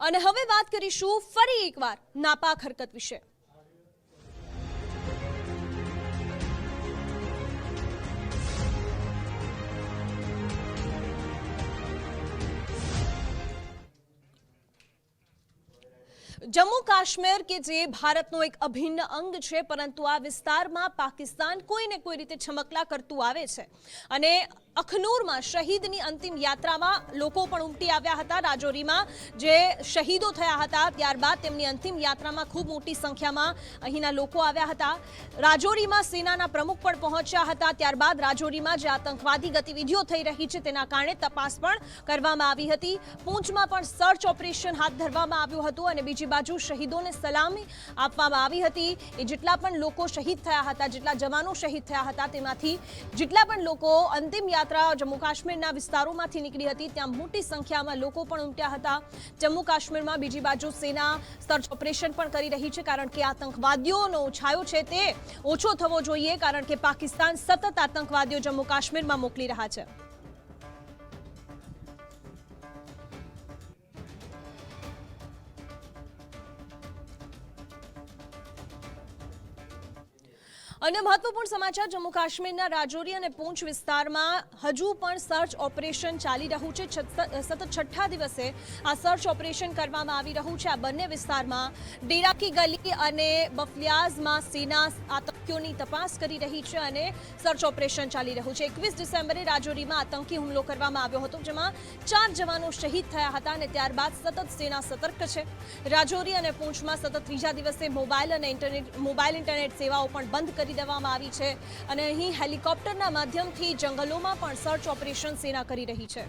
અને હવે વાત કરીશું ફરી એકવાર નાપાક હરકત વિશે. જમ્મુ કાશ્મીર કે જે ભારતનો એક અભિન્ન અંગ છે, પરંતુ આ વિસ્તારમાં પાકિસ્તાન કોઈને કોઈ રીતે છમકલા કરતું આવે છે. અને અખનૂરમાં શહીદની અંતિમ યાત્રામાં લોકો પણ ઉમટી આવ્યા હતા. રાજૌરીમાં જે શહીદો થયા હતા, ત્યારબાદ તેમની અંતિમ યાત્રામાં ખૂબ મોટી સંખ્યામાં અહીંના લોકો આવ્યા હતા. રાજૌરીમાં સેનાના પ્રમુખ પણ પહોંચ્યા હતા. ત્યારબાદ રાજૌરીમાં જે આતંકવાદી ગતિવિધિઓ થઈ રહી છે, તેના કારણે તપાસ પણ કરવામાં આવી હતી. પૂંચમાં પણ સર્ચ ઓપરેશન હાથ ધરવામાં આવ્યું હતું અને બીજી બાજુ શહીદોને સલામી આપવામાં આવી હતી. એ જેટલા પણ લોકો શહીદ થયા હતા, જેટલા જવાનો શહીદ થયા હતા, તેમાંથી જેટલા પણ લોકો અંતિમ યાત્રા જમ્મુ કાશ્મીરના વિસ્તારોમાંથી નીકળી હતી, ત્યાં મોટી સંખ્યામાં લોકો પણ ઉમટ્યા હતા. જમ્મુ કાશ્મીરમાં બીજી બાજુ સેના સર્ચ ઓપરેશન પણ કરી રહી છે, કારણ કે આતંકવાદીઓનો છાયો છે તે ઓછો થવો જોઈએ, કારણ કે પાકિસ્તાન સતત આતંકવાદીઓ જમ્મુ કાશ્મીરમાં મોકલી રહ્યા છે. અને મહત્વપૂર્ણ સમાચાર જમ્મુ કાશ્મીરના રાજૌરી અને પૂંછ વિસ્તારમાં હજુ પણ સર્ચ ઓપરેશન ચાલી રહ્યું છે. સતત છઠ્ઠા દિવસે આ સર્ચ ઓપરેશન કરવામાં આવી રહ્યું છે. આ બંને વિસ્તારમાં ડેરાકી ગલી અને બફલિયાઝમાં સેના આતંકીઓની તપાસ કરી રહી છે અને સર્ચ ઓપરેશન ચાલી રહ્યું છે. એકવીસ ડિસેમ્બરે રાજૌરીમાં આતંકી હુમલો કરવામાં આવ્યો હતો, જેમાં ચાર જવાનો શહીદ થયા હતા અને ત્યારબાદ સતત સેના સતર્ક છે. રાજૌરી અને પૂંછમાં સતત ત્રીજા દિવસે મોબાઈલ અને ઇન્ટરનેટ, મોબાઈલ ઇન્ટરનેટ સેવાઓ પણ બંધ કરી દેવામાં આવી છે અને અહીં હેલિકોપ્ટરના માધ્યમથી જંગલોમાં પણ સર્ચ ઓપરેશન સેના કરી રહી છે.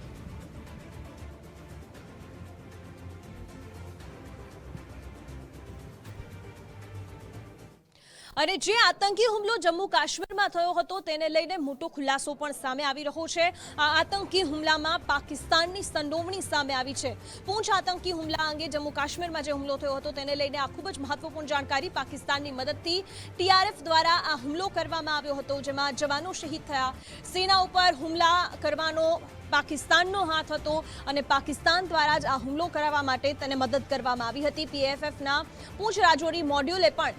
અને જે આતંકી હુમલો જમ્મુ કાશ્મીરમાં થયો હતો તેને લઈને મોટો ખુલાસો પણ સામે આવી રહ્યો છે. આ આતંકી હુમલામાં પાકિસ્તાનની સંડોવણી સામે આવી છે. પૂંછ આતંકી હુમલા અંગે જમ્મુ કાશ્મીરમાં જે હુમલો થયો હતો તેને લઈને આ ખૂબ જ મહત્વપૂર્ણ જાણકારી પાકિસ્તાનની મદદથી ટીઆરએફ દ્વારા આ હુમલો કરવામાં આવ્યો હતો, જેમાં જવાનો શહીદ થયા. સેના ઉપર હુમલા કરવાનો પાકિસ્તાનનો હાથ હતો અને પાકિસ્તાન દ્વારા જ આ હુમલો કરાવવા માટે તેને મદદ કરવામાં આવી હતી. પીએફએફના પૂંછ રાજોરી મોડ્યુલે પણ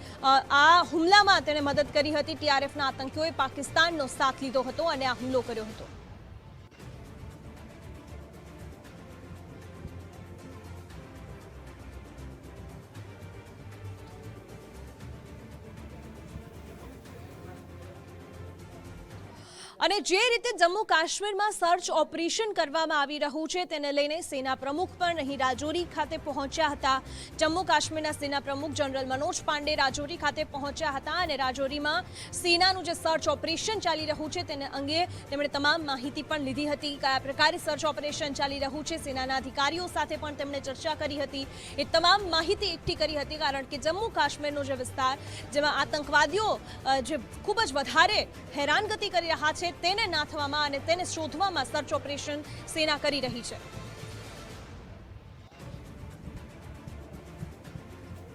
આ હુમલામાં તેને મદદ કરી હતી. ટીઆરએફના આતંકીઓએ પાકિસ્તાનનો સાથ લીધો હતો અને આ હુમલો કર્યો હતો. અને જે રીતે જમ્મુ કાશ્મીરમાં સર્ચ ઓપરેશન કરવામાં આવી રહ્યું છે, તેને લઈને સેના પ્રમુખ પણ અહીં રાજૌરી ખાતે પહોંચ્યા હતા. જમ્મુ કાશ્મીરના સેના પ્રમુખ જનરલ મનોજ પાંડે રાજૌરી ખાતે પહોંચ્યા હતા અને રાજૌરીમાં સેનાનું જે સર્ચ ઓપરેશન ચાલી રહ્યું છે, તેને અંગે તેમણે તમામ માહિતી પણ લીધી હતી. કયા પ્રકારે સર્ચ ઓપરેશન ચાલી રહ્યું છે, સેનાના અધિકારીઓ સાથે પણ તેમણે ચર્ચા કરી હતી. એ તમામ માહિતી એકઠી કરી હતી, કારણ કે જમ્મુ કાશ્મીરનો જે વિસ્તાર, જેમાં આતંકવાદીઓ જે ખૂબ જ વધારે હેરાનગતિ કરી રહ્યા છે તેને નાથવામાં અને તેને શોધવામાં સર્ચ ઓપરેશન સેના કરી રહી છે.